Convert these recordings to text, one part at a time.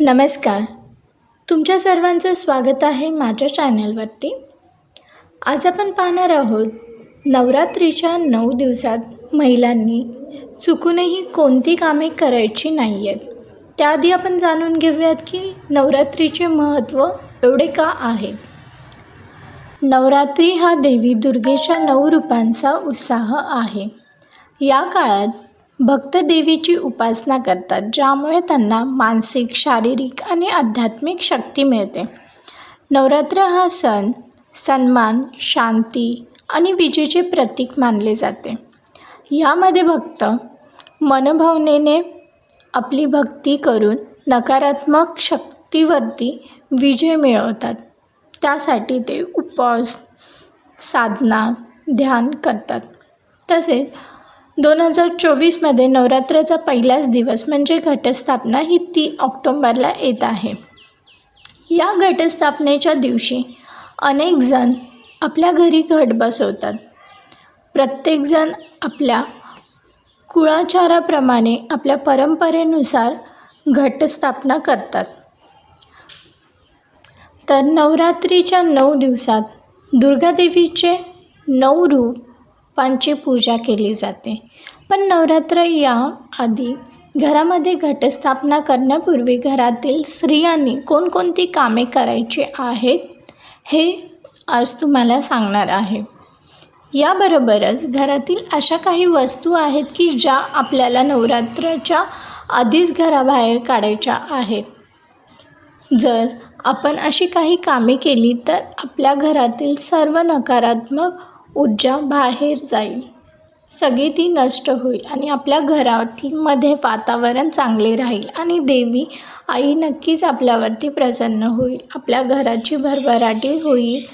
नमस्कार. तुमच्या सर्वांचं स्वागत आहे माझ्या चॅनलवरती. आज आपण पाहणार आहोत नवरात्रीच्या नऊ दिवसात महिलांनी चुकूनही कोणती कामे करायची नाही आहेत त्याआधी आपण जाणून घेऊयात की नवरात्रीचे महत्त्व एवढे का आहे नवरात्री हा देवी दुर्गेच्या नऊ रूपांचा उत्साह आहे. या काळात भक्त देवीची उपासना करतात ज्यामुळे त्यांना मानसिक शारीरिक आणि आध्यात्मिक शक्ती मिळते. नवरात्र हा सण सन्मान शांती आणि विजेचे प्रतीक मानले जाते. यामध्ये भक्त मनभावनेने आपली भक्ती करून नकारात्मक शक्तीवरती विजय मिळवतात. त्यासाठी ते उपवास साधना ध्यान करतात. तसेच दोन हजार चोवीसमध्ये नवरात्राचा पहिलाच दिवस म्हणजे घटस्थापना ही तीन ऑक्टोंबरला येत आहे. या घटस्थापनेच्या दिवशी अनेकजण आपल्या घरी घट बसवतात. प्रत्येकजण आपल्या कुळाचाराप्रमाणे आपल्या परंपरेनुसार घटस्थापना करतात. तर नवरात्रीच्या नऊ दिवसात दुर्गादेवीचे नऊ रूप पांची पूजा केली जाते. पण नवरात्र या आधी घरामध्ये घटस्थापना करण्यापूर्वी घरातील स्त्रियांनी कोणकोणती कामे करायची आहेत हे आज तुम्हाला सांगणार आहे. याबरोबरच घरातील अशा काही वस्तू आहेत की ज्या आपल्याला नवरात्राच्या आधीच घराबाहेर काढायच्या आहेत. जर आपण अशी काही कामे केली तर आपल्या घरातील सर्व नकारात्मक ऊर्जा बाहेर जाईल. सगळी ती नष्ट होईल आणि आपल्या घरामध्ये वातावरण चांगले राहील आणि देवी आई नक्कीच आपल्यावरती प्रसन्न होईल. आपल्या घराची भरभराटी होईल.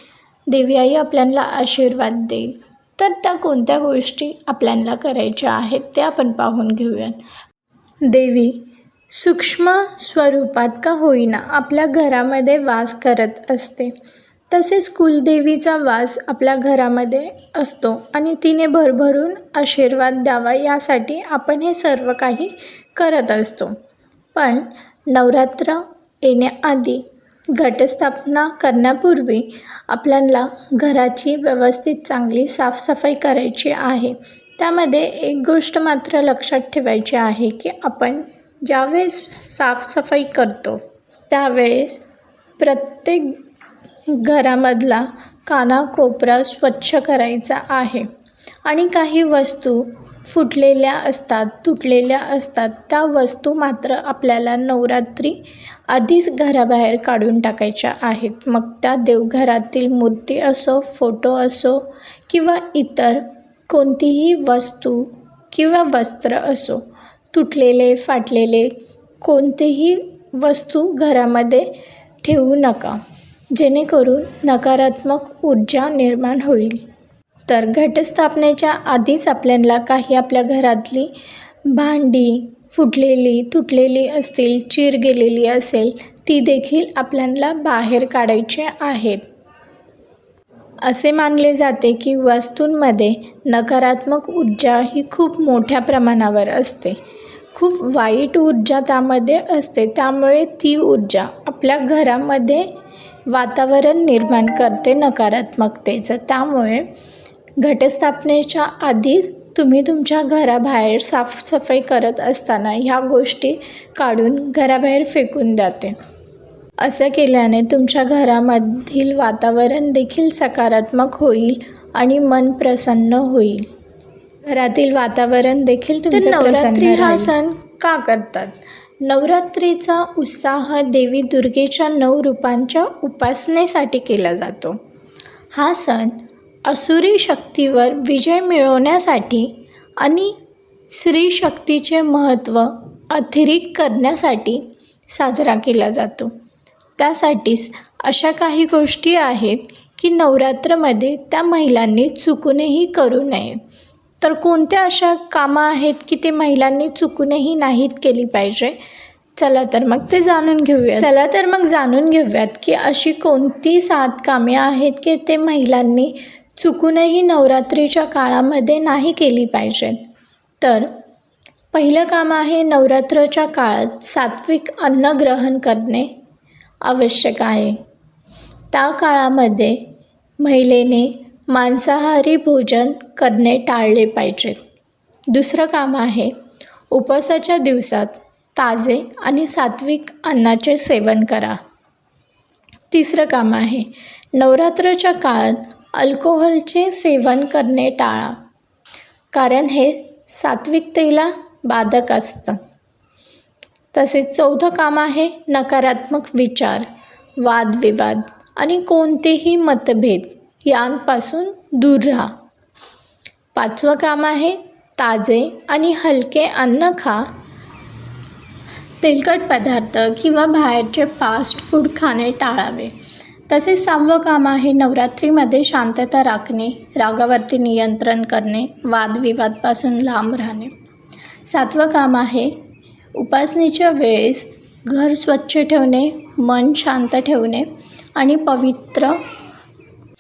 देवी आई आपल्याला आशीर्वाद देईल. तर त्या कोणत्या गोष्टी आपल्याला करायच्या आहेत ते आपण पाहून घेऊयात. देवी सूक्ष्म स्वरूपात का होईना आपल्या घरामध्ये वास करत असते? तसेच कुलदेवीचा वास आपल्या घरामध्ये असतो आणि तिने भरभरून आशीर्वाद द्यावा यासाठी आपण हे सर्व काही करत असतो. पण नवरात्र येण्याआधी घटस्थापना करण्यापूर्वी आपल्याला घराची व्यवस्थित चांगली साफसफाई करायची आहे. त्यामध्ये एक गोष्ट मात्र लक्षात ठेवायची आहे की आपण ज्यावेळेस साफसफाई करतो त्यावेळेस प्रत्येक घरामधला कानाकोपरा स्वच्छ करायचा आहे. आणि काही वस्तू फुटलेल्या असतात तुटलेल्या असतात. त्या वस्तू मात्र आपल्याला नवरात्री आधीच घराबाहेर काढून टाकायच्या आहेत. मग त्या देवघरातील मूर्ती असो फोटो असो किंवा इतर कोणतीही वस्तू किंवा वस्त्र असो तुटलेले फाटलेले कोणतेही वस्तू घरामध्ये ठेवू नका. जेणेकरून नकारात्मक ऊर्जा निर्माण होईल. तर घटस्थापनेच्या आधीच आपल्याला काही आपल्या घरातली भांडी फुटलेली तुटलेली असतील चीर गेलेली असेल ती देखील आपल्याला बाहेर काढायचे आहेत. असे मानले जाते की वस्तूंमध्ये नकारात्मक ऊर्जा ही खूप मोठ्या प्रमाणावर असते. खूप वाईट ऊर्जा त्यामध्ये असते त्यामुळे ती ऊर्जा आपल्या घरामध्ये वातावरण निर्माण करते नकारात्मकतेचं त्यामुळे घटस्थापनेच्या आधीच तुम्ही तुमच्या घराबाहेर साफसफाई करत असताना ह्या गोष्टी काढून घराबाहेर फेकून द्याते. असं केल्याने तुमच्या घरामधील वातावरण देखील सकारात्मक होईल आणि मन प्रसन्न होईल. घरातील वातावरण देखील तुमचं नवरात्री हा सण का करतात? नवरात्रीचा उत्साह देवी दुर्गेच्या नऊ रूपांच्या उपासनेसाठी केला जातो. हा सण असुरी शक्तीवर विजय मिळवण्यासाठी आणि स्त्री शक्तीचे महत्त्व अतिरिक्त करण्यासाठी साजरा केला जातो. त्यासाठीच अशा काही गोष्टी आहेत की नवरात्रमध्ये त्या महिलांनी चुकूनही करू नयेत. तर कोणत्या अशा कामं आहेत की ते महिलांनी चुकूनही नाहीत केली पाहिजे? चला तर मग ते जाणून घेऊया चला तर मग जाणून घेऊयात की अशी कोणती सात कामे आहेत की ते महिलांनी चुकूनही नवरात्रीच्या काळामध्ये नाही केली पाहिजेत? तर पहिलं काम आहे नवरात्राच्या काळात सात्विक अन्न ग्रहण करणे आवश्यक आहे. त्या काळामध्ये महिलेने मांसाहारी भोजन करणे टाळले पाहिजे. दुसरं काम आहे उपवासाच्या दिवसात ताजे आणि सात्विक अन्नाचे सेवन करा. तिसरं काम आहे नवरात्राच्या काळात अल्कोहोलचे सेवन करणे टाळा. कारण हे सात्विकतेला बाधक असतं. तसेच चौथं काम आहे नकारात्मक विचार वादविवाद आणि कोणतेही मतभेद. यांपासून दूर राहा. पाचवं काम आहे ताजे आणि हलके अन्न खा. तेलकट पदार्थ किंवा बाहेरचे फास्ट फूड खाणे टाळावे. तसेच सहावं काम आहे नवरात्रीमध्ये शांतता राखणे रागावरती नियंत्रण करणे वादविवादपासून लांब राहणे. सातवं काम आहे उपासनेच्या वेळेस घर स्वच्छ ठेवणे मन शांत ठेवणे आणि पवित्र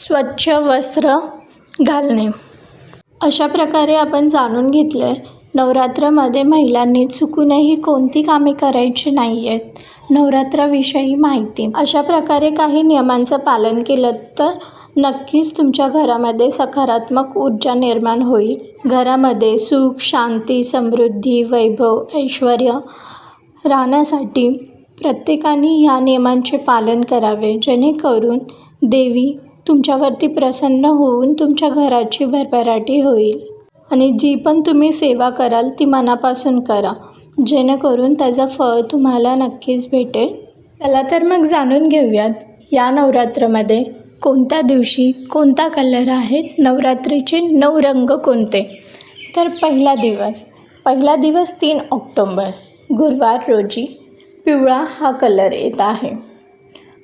स्वच्छ वस्त्र घालणे. अशा प्रकारे आपण जाणून घेतलं आहे नवरात्रामध्ये महिलांनी चुकूनही कोणती कामे करायची नाही आहेत नवरात्राविषयी माहिती. अशा प्रकारे काही नियमांचं पालन केलं तर नक्कीच तुमच्या घरामध्ये सकारात्मक ऊर्जा निर्माण होईल. घरामध्ये सुख शांती समृद्धी वैभव ऐश्वर राहण्यासाठी प्रत्येकाने ह्या नियमांचे पालन करावे जेणेकरून देवी तुमच्यावरती प्रसन्न होऊन तुमच्या घराची भरभराटी होईल. आणि जी पण तुम्ही सेवा कराल ती मनापासून करा. जेणेकरून त्याचं फळ तुम्हाला नक्कीच भेटेल. चला तर मग जाणून घेऊयात या नवरात्रमध्ये कोणत्या दिवशी कोणता कलर आहे नवरात्रीचे नऊ रंग कोणते? तर पहिला दिवस पहिला दिवस तीन ऑक्टोंबर गुरुवार रोजी पिवळा हा कलर येत आहे.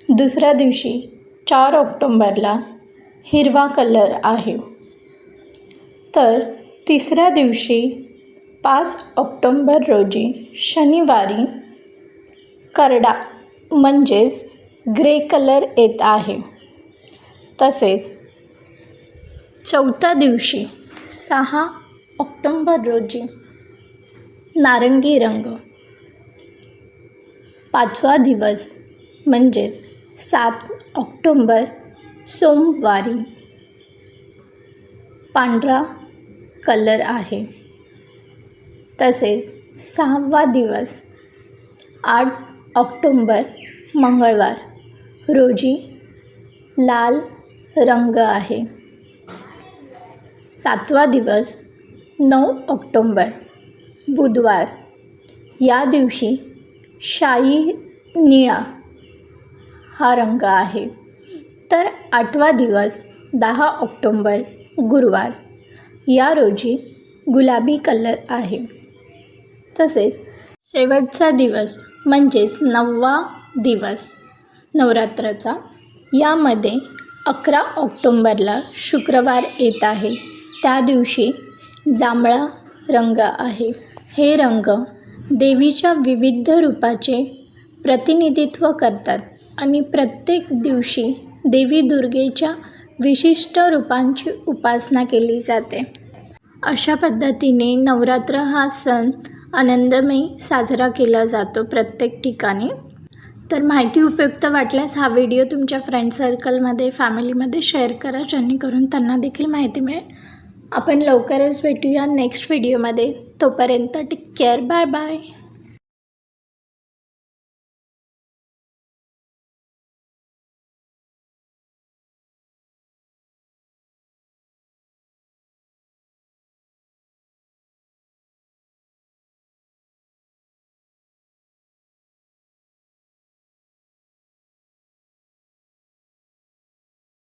दुसऱ्या दिवशी चार ऑक्टोंबरला हिरवा कलर आहे. तर तिसऱ्या दिवशी पाच ऑक्टोंबर रोजी शनिवारी करडा म्हणजेच ग्रे कलर येत आहे. तसेच चौथ्या दिवशी सहा ऑक्टोंबर रोजी नारंगी रंग. पाचवा दिवस म्हणजेच सात ऑक्टोंबर सोमवारी. पांढरा कलर आहे. तसेच सहावा दिवस आठ ऑक्टोंबर मंगळवार. रोजी लाल रंग आहे. सातवा दिवस नऊ ऑक्टोंबर बुधवार. या दिवशी शाई निळा हा रंग आहे. तर आठवा दिवस दहा ऑक्टोंबर गुरुवार. या रोजी गुलाबी कलर आहे. तसेच शेवटचा दिवस म्हणजेच नववा दिवस नवरात्राचा. यामध्ये अकरा ऑक्टोंबरला शुक्रवार येत आहे. त्या दिवशी जांभळा रंग आहे. हे रंग देवीच्या विविध रूपाचे प्रतिनिधित्व करतात. आणि प्रत्येक दिवशी देवी दुर्गेच्या विशिष्ट रूपांची उपासना केली जाते. अशा पद्धतीने नवरात्र हा सण आनंदमयी साजरा केला जातो प्रत्येक ठिकाणी. तर माहिती उपयुक्त वाटल्यास हा व्हिडिओ तुमच्या फ्रेंड सर्कलमध्ये फॅमिलीमध्ये शेअर करा जेणेकरून त्यांना देखील माहिती मिळेल. आपण लवकरच भेटूया नेक्स्ट व्हिडिओमध्ये तोपर्यंत टेक केअर बाय बाय